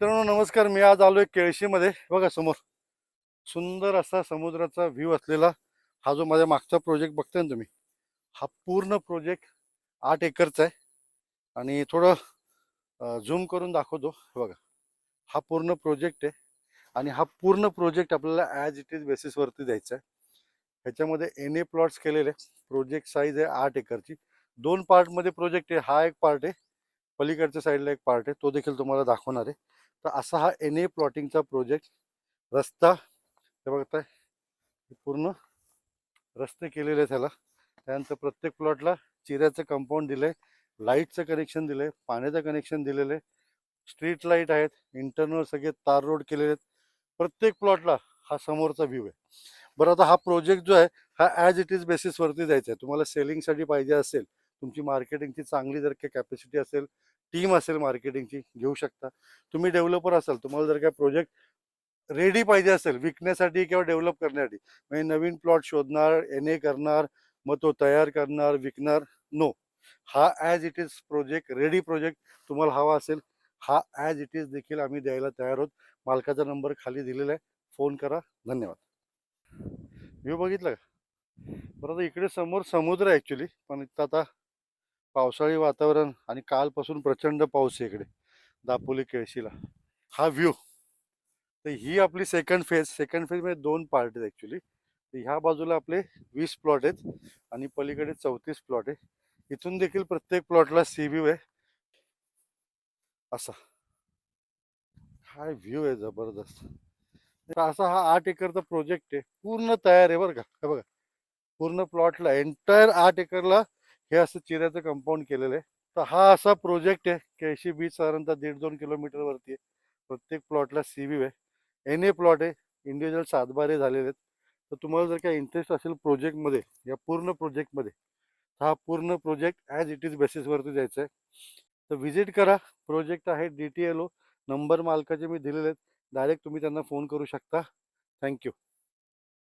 मित्रांनो नमस्कार. मी आज आलोय केळशीमध्ये. बघा समोर. सुंदर असा समुद्राचा व्ह्यू असलेला हा जो माझ्या मागचा प्रोजेक्ट बघताय ना तुम्ही हा पूर्ण प्रोजेक्ट आठ एकरचा आहे. आणि थोडं झूम करून दाखवतो. बघा. हा पूर्ण प्रोजेक्ट आहे. आणि हा पूर्ण प्रोजेक्ट आपल्याला ॲज इट इज बेसिसवरती द्यायचा आहे. ह्याच्यामध्ये एन ए प्लॉट्स केलेले प्रोजेक्ट साईज आहे आठ एकरची. दोन पार्टमध्ये प्रोजेक्ट आहे. हा एक पार्ट आहे. पलीकडच्या साईडला एक पार्ट आहे. तो देखील तुम्हाला दाखवणार आहे. तर असा हा एन ए प्लॉटिंगचा प्रोजेक्ट. रस्ता हे बघताय पूर्ण रस्ते केलेले आहेत त्याला त्यानंतर प्रत्येक प्लॉटला चिऱ्याचं कंपाऊंड दिलंय लाईटचं कनेक्शन दिलंय पाण्याचं कनेक्शन दिलेलं आहे. स्ट्रीट लाइट आहेत इंटरनल सगळे तार रोड केलेले आहेत. प्रत्येक प्लॉटला हा समोरचा व्ह्यू आहे. बरं आता हा प्रोजेक्ट जो आहे हा ॲज इट इज बेसिसवरती जायचा आहे. तुम्हाला सेलिंगसाठी पाहिजे असेल तुमची मार्केटिंगची चांगली जर काही कॅपॅसिटी असेल टीम असेल मार्केटिंगची घेऊ शकता. तुम्ही डेव्हलपर असाल तुम्हाला जर काय प्रोजेक्ट रेडी पाहिजे असेल विकण्यासाठी किंवा डेव्हलप करण्यासाठी म्हणजे नवीन प्लॉट शोधणार एन ए करणार मग तो तयार करणार विकणार नो. हा as it is project ready project तुम्हाला हवा असेल हा ॲज इट इज देखील आम्ही द्यायला तयार आहोत. मालकाचा नंबर खाली दिलेला आहे. फोन करा. धन्यवाद. व्ह्यू बघितलं का? बरं आता इकडे समोर समुद्र आहे ॲक्च्युली पण इथं आता पावसाळी वातावरण आणि कालपासून प्रचंड पाऊस आहे इकडे दापोली केळशीला. हा व्ह्यू तर ही आपली सेकंड फेज सेकंड फेज म्हणजे दोन पार्ट आहेत ॲक्च्युली तर ह्या बाजूला आपले वीस प्लॉट आहेत आणि पलीकडे चौतीस प्लॉट आहे. इथून देखील प्रत्येक प्लॉटला सी व्ह्यू आहे. असा. काय व्ह्यू आहे जबरदस्त. तर असा हा आठ एकरचा प्रोजेक्ट आहे. पूर्ण तयार आहे बरं का. बघा. पूर्ण प्लॉटला एंटायर आठ एकरला हे असं चिऱ्याचं कंपाऊंड केलेलं आहे. तर हा असा प्रोजेक्ट आहे. केळशी बीच साधारणतः दीड दोन किलोमीटरवरती आहे. प्रत्येक प्लॉटला सी व्ही आहे. एन ए प्लॉट आहे. इंडिव्हिज्युअल सातबारे झालेले आहेत. तर तुम्हाला जर काय इंटरेस्ट असेल प्रोजेक्टमध्ये या पूर्ण प्रोजेक्टमध्ये हा पूर्ण प्रोजेक्ट ॲज इट इज बेसिसवरती द्यायचा आहे. तर व्हिजिट करा. प्रोजेक्ट आहे D T L O number मालकाचे मी दिलेले आहेत. डायरेक्ट तुम्ही त्यांना फोन करू शकता. थँक्यू